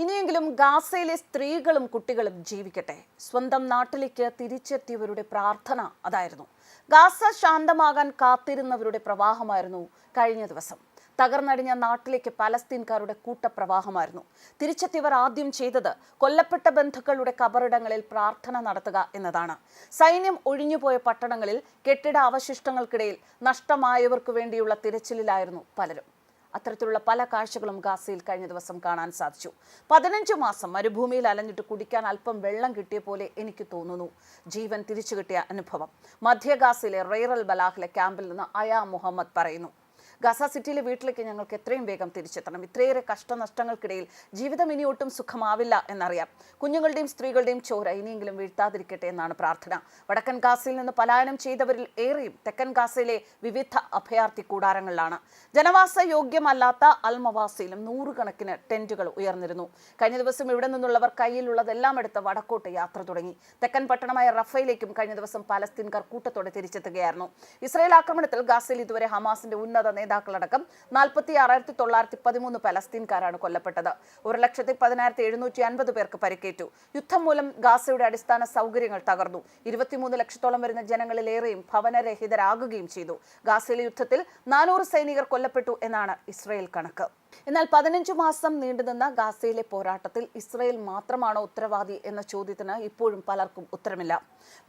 ഇനിയെങ്കിലും ഗാസയിലെ സ്ത്രീകളും കുട്ടികളും ജീവിക്കട്ടെ. സ്വന്തം നാട്ടിലേക്ക് തിരിച്ചെത്തിയവരുടെ പ്രാർത്ഥന അതായിരുന്നു. ഗാസ ശാന്തമാകാൻ കാത്തിരുന്നവരുടെ പ്രവാഹമായിരുന്നു കഴിഞ്ഞ ദിവസം. തകർന്നടിഞ്ഞ നാട്ടിലേക്ക് പലസ്തീൻകാരുടെ കൂട്ടപ്രവാഹമായിരുന്നു. തിരിച്ചെത്തിയവർ ആദ്യം ചെയ്തത് കൊല്ലപ്പെട്ട ബന്ധുക്കളുടെ കബറിടങ്ങളിൽ പ്രാർത്ഥന നടത്തുക എന്നതാണ്. സൈന്യം ഒഴിഞ്ഞുപോയ പട്ടണങ്ങളിൽ കെട്ടിട അവശിഷ്ടങ്ങൾക്കിടയിൽ നഷ്ടമായവർക്ക് വേണ്ടിയുള്ള തിരച്ചിലിലായിരുന്നു പലരും. അത്തരത്തിലുള്ള പല കാഴ്ചകളും ഗാസയിൽ കഴിഞ്ഞ ദിവസം കാണാൻ സാധിച്ചു. പതിനഞ്ച് മാസം മരുഭൂമിയിൽ അലഞ്ഞിട്ട് കുടിക്കാൻ അല്പം വെള്ളം കിട്ടിയ പോലെ എനിക്ക് തോന്നുന്നു. ജീവൻ തിരിച്ചു കിട്ടിയ അനുഭവം. മധ്യ ഗാസയിലെ റെയ്റൽ ബലാഹിലെ ക്യാമ്പിൽ നിന്ന് അയാ മുഹമ്മദ് പറയുന്നു. ഗാസ സിറ്റിയിലെ വീട്ടിലേക്ക് ഞങ്ങൾക്ക് എത്രയും വേഗം തിരിച്ചെത്തണം. ഇത്രയേറെ കഷ്ടനഷ്ടങ്ങൾക്കിടയിൽ ജീവിതം ഇനി ഒട്ടും സുഖമാവില്ല എന്നറിയാം. കുഞ്ഞുങ്ങളുടെയും സ്ത്രീകളുടെയും ചോര ഇനിയെങ്കിലും വീഴ്ത്താതിരിക്കട്ടെ എന്നാണ് പ്രാർത്ഥന. വടക്കൻ ഗാസയിൽ നിന്ന് പലായനം ചെയ്തവരിൽ ഏറെയും തെക്കൻ ഗാസയിലെ വിവിധ അഭയാർത്ഥി കൂടാരങ്ങളിലാണ്. ജനവാസ യോഗ്യമല്ലാത്ത അൽമവാസയിലും നൂറുകണക്കിന് ടെന്റുകൾ ഉയർന്നിരുന്നു. കഴിഞ്ഞ ദിവസം ഇവിടെ നിന്നുള്ളവർ കയ്യിലുള്ളതെല്ലാം എടുത്ത് വടക്കോട്ട് യാത്ര തുടങ്ങി. തെക്കൻ പട്ടണമായ റഫയിലേക്കും കഴിഞ്ഞ ദിവസം പാലസ്തീൻകാർ കൂട്ടത്തോടെ തിരിച്ചെത്തുകയായിരുന്നു. ഇസ്രായേൽ ആക്രമണത്തിൽ ഗാസയിൽ ഇതുവരെ ഹമാസിന്റെ ഉന്നത നേതാക്കളടക്കം നാൽപ്പത്തി ആറായിരത്തി തൊള്ളായിരത്തി പതിമൂന്ന് പലസ്തീൻകാരാണ് കൊല്ലപ്പെട്ടത്. ഒരു ലക്ഷത്തി പതിനായിരത്തി എഴുന്നൂറ്റി അൻപത് പേർക്ക് പരിക്കേറ്റു. യുദ്ധം മൂലം ഗാസയുടെ അടിസ്ഥാന സൗകര്യങ്ങൾ തകർന്നു. ഇരുപത്തിമൂന്ന് ലക്ഷത്തോളം വരുന്ന ജനങ്ങളിലേറെയും ഭവനരഹിതരാകുകയും ചെയ്തു. ഗാസയിലെ യുദ്ധത്തിൽ നാനൂറ് സൈനികർ കൊല്ലപ്പെട്ടു എന്നാണ് ഇസ്രയേൽ കണക്ക്. എന്നാൽ പതിനഞ്ചു മാസം നീണ്ടുനിന്ന ഗാസയിലെ പോരാട്ടത്തിൽ ഇസ്രയേൽ മാത്രമാണോ ഉത്തരവാദി എന്ന ചോദ്യത്തിന് ഇപ്പോഴും പലർക്കും ഉത്തരമില്ല.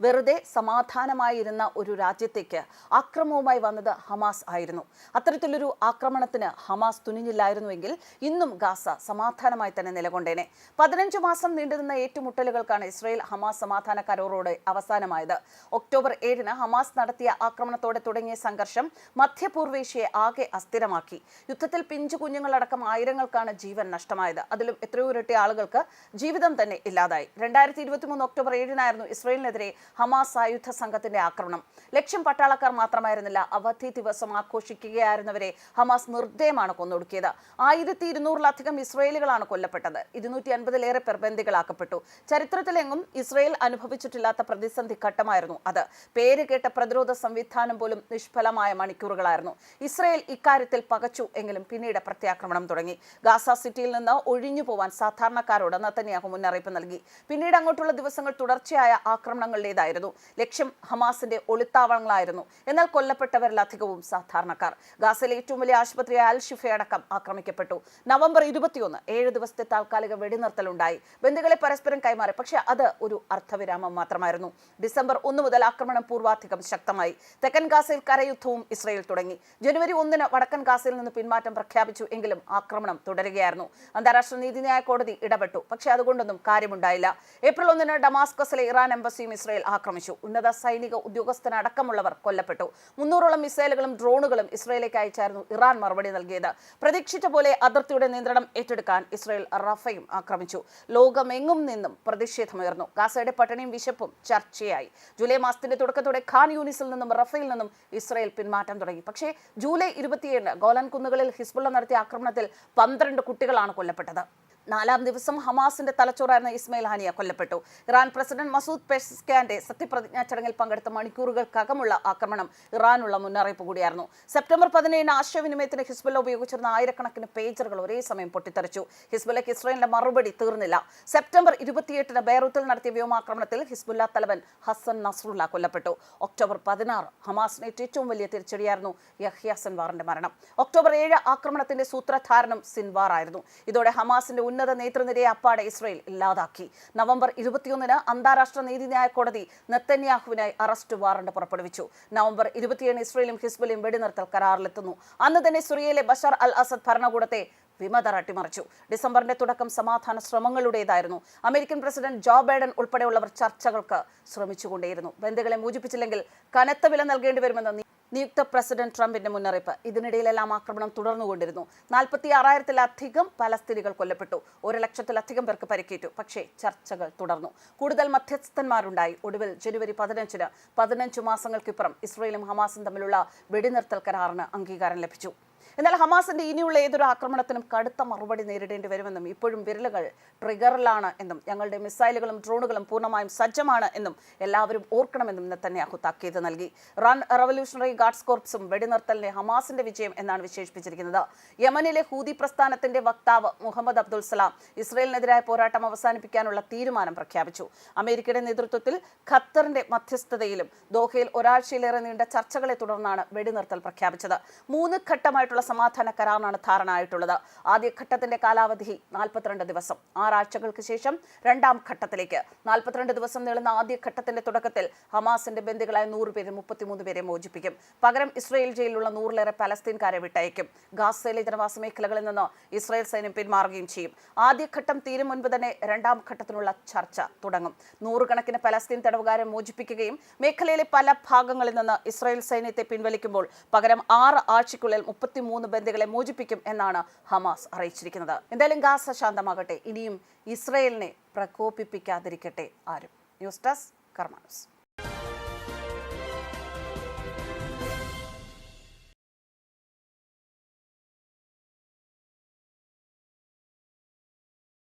വെറുതെ സമാധാനമായിരുന്ന ഒരു രാജ്യത്തേക്ക് ആക്രമവുമായി വന്നത് ഹമാസ് ആയിരുന്നു. അത്തരത്തിലൊരു ആക്രമണത്തിന് ഹമാസ് തുനിഞ്ഞില്ലായിരുന്നുവെങ്കിൽ ഇന്നും ഗാസ സമാധാനമായി തന്നെ നിലകൊണ്ടേനെ. പതിനഞ്ചു മാസം നീണ്ടുനിന്ന ഏറ്റുമുട്ടലുകൾക്കാണ് ഇസ്രയേൽ ഹമാസ് സമാധാന കരാറോടെ അവസാനമായത്. ഒക്ടോബർ ഏഴിന് ഹമാസ് നടത്തിയ ആക്രമണത്തോടെ തുടങ്ങിയ സംഘർഷം മധ്യപൂർവേഷ്യയെ ആകെ അസ്ഥിരമാക്കി. യുദ്ധത്തിൽ പിഞ്ചു കുഞ്ഞുങ്ങളടക്കം ആയിരങ്ങൾക്കാണ് ജീവൻ നഷ്ടമായത്. അതിലും എത്രയോ ഇരട്ടി ആളുകൾക്ക് ജീവിതം തന്നെ ഇല്ലാതായി. രണ്ടായിരത്തി ഇരുപത്തി മൂന്ന് ഒക്ടോബർ ഏഴിനായിരുന്നു ഇസ്രയേലിനെതിരെ ഹമാസ് ആയുധ സംഘത്തിന്റെ ആക്രമണം. ലക്ഷ്യം പട്ടാളക്കാർ മാത്രമായിരുന്നില്ല അവധി ദിവസം ആഘോഷിക്കുകയായിരുന്നവരെ ഹമാസ് നിർദ്ദയമാണ് കൊന്നൊടുക്കിയത്. ആയിരത്തി ഇരുന്നൂറിലധികം ഇസ്രയേലുകളാണ് കൊല്ലപ്പെട്ടത്. ഇരുന്നൂറ്റി അൻപതിലേറെ പേർ ബന്ദികളാക്കപ്പെട്ടു. ചരിത്രത്തിലെങ്ങും ഇസ്രയേൽ അനുഭവിച്ചിട്ടില്ലാത്ത പ്രതിസന്ധി ഘട്ടമായിരുന്നു അത്. പേര് കേട്ട പ്രതിരോധ സംവിധാനം പോലും നിഷ്ഫലമായ മണിക്കൂറുകളായിരുന്നു. ഇസ്രയേൽ ഇക്കാര്യത്തിൽ പകച്ചു എങ്കിലും പിന്നീട് പ്രത്യാക്രമണം തുടങ്ങി. ഗാസ സിറ്റിയിൽ നിന്ന് ഒഴിഞ്ഞു പോവാൻ സാധാരണക്കാരോട് നത്തന്യാഹു മുന്നറിയിപ്പ് നൽകി. പിന്നീട് അങ്ങോട്ടുള്ള ദിവസങ്ങൾ തുടർച്ചയായ ആക്രമണങ്ങളുടേതായിരുന്നു. ലക്ഷ്യം ഹമാസിന്റെ ഒളിത്താവളങ്ങളായിരുന്നു. എന്നാൽ കൊല്ലപ്പെട്ടവരിൽ അധികവും സാധാരണക്കാർ. ഗാസയിലെ ഏറ്റവും വലിയ ആശുപത്രിയായ അൽ ഷിഫ അടക്കം ആക്രമിക്കപ്പെട്ടു. നവംബർ ഇരുപത്തിയൊന്ന് ഏഴ് ദിവസത്തെ താൽക്കാലിക വെടിനിർത്തലുണ്ടായി. ബന്ധുക്കളെ പരസ്പരം കൈമാറി. പക്ഷേ അത് ഒരു അർത്ഥവിരാമം മാത്രമായിരുന്നു. ഡിസംബർ ഒന്ന് മുതൽ ആക്രമണം പൂർവാധികം ശക്തമായി. തെക്കൻ ഗാസയിൽ കരയുദ്ധവും ഇസ്രയേൽ തുടങ്ങി. ജനുവരി ഒന്നിന് വടക്കൻ ഗാസയിൽ നിന്ന് പിന്മാറ്റം പ്രഖ്യാപിച്ചു. എങ്കിലും ആക്രമണം തുടരുകയായിരുന്നു. അന്താരാഷ്ട്ര നീതിന്യായ കോടതി ഇടപെട്ടു. പക്ഷേ അതുകൊണ്ടൊന്നും കാര്യമുണ്ടായില്ല. ഏപ്രിൽ ഒന്നിന് ഡമാസ്കസിലെ ഇറാൻ എംബസിയും ഇസ്രയേൽ ആക്രമിച്ചു. ഉന്നത സൈനിക ഉദ്യോഗസ്ഥനടക്കമുള്ളവർ കൊല്ലപ്പെട്ടു. മുന്നൂറോളം മിസൈലുകളും ഡ്രോണുകളും ഇസ്രയേലേക്ക് അയച്ചായിരുന്നു ഇറാൻ മറുപടി നൽകിയത്. പ്രതീക്ഷിച്ച പോലെ അതിർത്തിയുടെ നിയന്ത്രണം ഏറ്റെടുക്കാൻ ഇസ്രയേൽ റഫയും ആക്രമിച്ചു. ലോകമെങ്ങും നിന്നും പ്രതിഷേധമുയർന്നു. ഗാസയുടെ പട്ടിണിയും വിശപ്പും ചർച്ചയായി. ജൂലൈ മാസത്തിന്റെ തുടക്കത്തോടെ ഖാൻ യൂണിസിൽ നിന്നും റഫയിൽ നിന്നും ഇസ്രയേൽ പിന്മാറ്റം തുടങ്ങി. പക്ഷേ ജൂലൈ ഇരുപത്തിയേഴിന് ഗോലാൻ കുന്നുകളിൽ ഹിസ്ബുള്ള നടത്തിയ ആക്രമണത്തിൽ പന്ത്രണ്ട് കുട്ടികളാണ് കൊല്ലപ്പെട്ടത് നാലാം ദിവസം ഹമാസിന്റെ തലച്ചോറായിരുന്ന ഇസ്മയിൽ ഹാനിയ കൊല്ലപ്പെട്ടു. ഇറാൻ പ്രസിഡന്റ് മസൂദ് പെസ്കാന്റെ സത്യപ്രതിജ്ഞാ ചടങ്ങിൽ പങ്കെടുത്ത മണിക്കൂറുകൾക്കകമുള്ള ആക്രമണം ഇറാനുള്ള മുന്നറിയിപ്പ് കൂടിയായിരുന്നു. സെപ്റ്റംബർ പതിനേഴിന് ആശയവിനിമയത്തിന് ഹിസ്ബുല്ല ഉപയോഗിച്ചിരുന്ന ആയിരക്കണക്കിന് പേജറുകൾ ഒരേ സമയം പൊട്ടിത്തെറിച്ചു. ഹിസ്ബുല്ലയ്ക്ക് ഇസ്രയേലിന്റെ മറുപടി തീർന്നില്ല. സെപ്റ്റംബർ ഇരുപത്തിയെട്ടിന് ബെയറൂത്തിൽ നടത്തിയ വ്യോമാക്രമണത്തിൽ ഹിസ്ബുല്ല തലവൻ ഹസൻ നസ്രുല്ല കൊല്ലപ്പെട്ടു. ഒക്ടോബർ പതിനാറ് ഹമാസിന് ഏറ്റവും വലിയ തിരിച്ചടിയായിരുന്നു യഹ്യ സിൻവാറിന്റെ മരണം. ഒക്ടോബർ ഏഴ് ആക്രമണത്തിന്റെ സൂത്രധാരണം സിൻവാർ ആയിരുന്നു ഇതോടെ ഹമാസിന്റെ ഉന്നത നേതൃനിരയെ അപ്പാടെ ഇസ്രയേൽ ഇല്ലാതാക്കി. നവംബർ ഇരുപത്തിയൊന്നിന് അന്താരാഷ്ട്ര നീതിന്യായ കോടതി നെത്തന്യാഹുവിനായി അറസ്റ്റ് വാറണ്ട് പുറപ്പെടുവിച്ചു. നവംബർ ഇരുപത്തിയേഴിന് ഇസ്രയേലും ഹിസ്ബുലയും വെടിനിർത്തൽ കരാറിലെത്തുന്നു. അന്ന് തന്നെ സുറിയയിലെ ബഷർ അൽ അസദ് ഭരണകൂടത്തെ വിമതർ അട്ടിമറിച്ചു ഡിസംബറിന്റെ തുടക്കം സമാധാന ശ്രമങ്ങളുടേതായിരുന്നു. അമേരിക്കൻ പ്രസിഡന്റ് ജോ ബൈഡൻ ഉൾപ്പെടെയുള്ളവർ ചർച്ചകൾക്ക് ശ്രമിച്ചുകൊണ്ടേയിരുന്നു. ബന്ധുക്കളെ മോചിപ്പിച്ചില്ലെങ്കിൽ കനത്ത വില നൽകേണ്ടി വരുമെന്ന് നിയുക്ത പ്രസിഡന്റ് ട്രംപിന്റെ മുന്നറിയിപ്പ്. ഇതിനിടയിലെല്ലാം ആക്രമണം തുടർന്നുകൊണ്ടിരുന്നു. നാൽപ്പത്തി ആറായിരത്തിലധികം പലസ്തീനികൾ കൊല്ലപ്പെട്ടു. ഒരു ലക്ഷത്തിലധികം പേർക്ക് പരിക്കേറ്റു. പക്ഷേ ചർച്ചകൾ തുടർന്നു. കൂടുതൽ മധ്യസ്ഥന്മാരുണ്ടായി. ഒടുവിൽ ജനുവരി പതിനഞ്ചിന് പതിനഞ്ച് മാസങ്ങൾക്കിപ്പുറം ഇസ്രയേലും ഹമാസും തമ്മിലുള്ള വെടിനിർത്തൽ കരാറിന് അംഗീകാരം ലഭിച്ചു. എന്നാൽ ഹമാസിന്റെ ഇനിയുള്ള ഏതൊരു ആക്രമണത്തിനും കടുത്ത മറുപടി നേരിടേണ്ടി വരുമെന്നും ഇപ്പോഴും വിരലുകൾ ട്രിഗറിലാണ് എന്നും ഞങ്ങളുടെ മിസൈലുകളും ഡ്രോണുകളും പൂർണമായും സജ്ജമാണ് എന്നും എല്ലാവരും ഓർക്കണമെന്നും നെത്തന്യാഹു താക്കീത് നൽകി. റൺ റവല്യൂഷണറി ഗാർഡ്സ് കോർപ്സും വെടിനിർത്തലിനെ ഹമാസിന്റെ വിജയം എന്നാണ് വിശേഷിപ്പിച്ചിരിക്കുന്നത്. യമനിലെ ഹൂതി പ്രസ്ഥാനത്തിന്റെ വക്താവ് മുഹമ്മദ് അബ്ദുൽ സലാം ഇസ്രയേലിനെതിരായ പോരാട്ടം അവസാനിപ്പിക്കാനുള്ള തീരുമാനം പ്രഖ്യാപിച്ചു. അമേരിക്കയുടെ നേതൃത്വത്തിൽ ഖത്തറിന്റെ മധ്യസ്ഥതയിലും ദോഹയിൽ ഒരാഴ്ചയിലേറെ നീണ്ട ചർച്ചകളെ തുടർന്നാണ് വെടിനിർത്തൽ പ്രഖ്യാപിച്ചത്. മൂന്ന് ഘട്ടമായിട്ടുള്ള സമാധാന കരാറിനാണ് ധാരണ ആയിട്ടുള്ളത് ആദ്യഘട്ടത്തിന്റെ കാലാവധി നാൽപ്പത്തിരണ്ട് ദിവസം. ആറാഴ്ചകൾക്ക് ശേഷം രണ്ടാം ഘട്ടത്തിലേക്ക്. നാൽപ്പത്തിരണ്ട് ദിവസം നീളുന്ന ആദ്യഘട്ടത്തിന്റെ തുടക്കത്തിൽ ഹമാസിന്റെ ബന്ദികളായ നൂറ് പേരെ മുപ്പത്തിമൂന്ന് പേരെ മോചിപ്പിക്കും. പകരം ഇസ്രയേൽ ജയിലിലുള്ള നൂറിലേറെ പലസ്തീൻകാരെ വിട്ടയക്കും. ഗാസയിലെ ജനവാസ മേഖലകളിൽ നിന്ന് ഇസ്രയേൽ സൈന്യം പിന്മാറുകയും ചെയ്യും. ആദ്യഘട്ടം തീരും മുൻപ് തന്നെ രണ്ടാം ഘട്ടത്തിനുള്ള ചർച്ച തുടങ്ങും. നൂറുകണക്കിന് പലസ്തീൻ തടവുകാരെ മോചിപ്പിക്കുകയും മേഖലയിലെ പല ഭാഗങ്ങളിൽ നിന്ന് ഇസ്രയേൽ സൈന്യത്തെ പിൻവലിക്കുമ്പോൾ പകരം ആറ് ആഴ്ചയ്ക്കുള്ളിൽ മുപ്പത്തിമൂന്ന് ബന്ദികളെ മോചിപ്പിക്കും എന്നാണ് ഹമാസ് അറിയിച്ചിരിക്കുന്നത്. എന്തായാലും ഗാസ ശാന്തമാകട്ടെ. ഇനിയും ഇസ്രയേലിനെ പ്രകോപിപ്പിക്കാതിരിക്കട്ടെ ആരും. News desk കർമാനസ്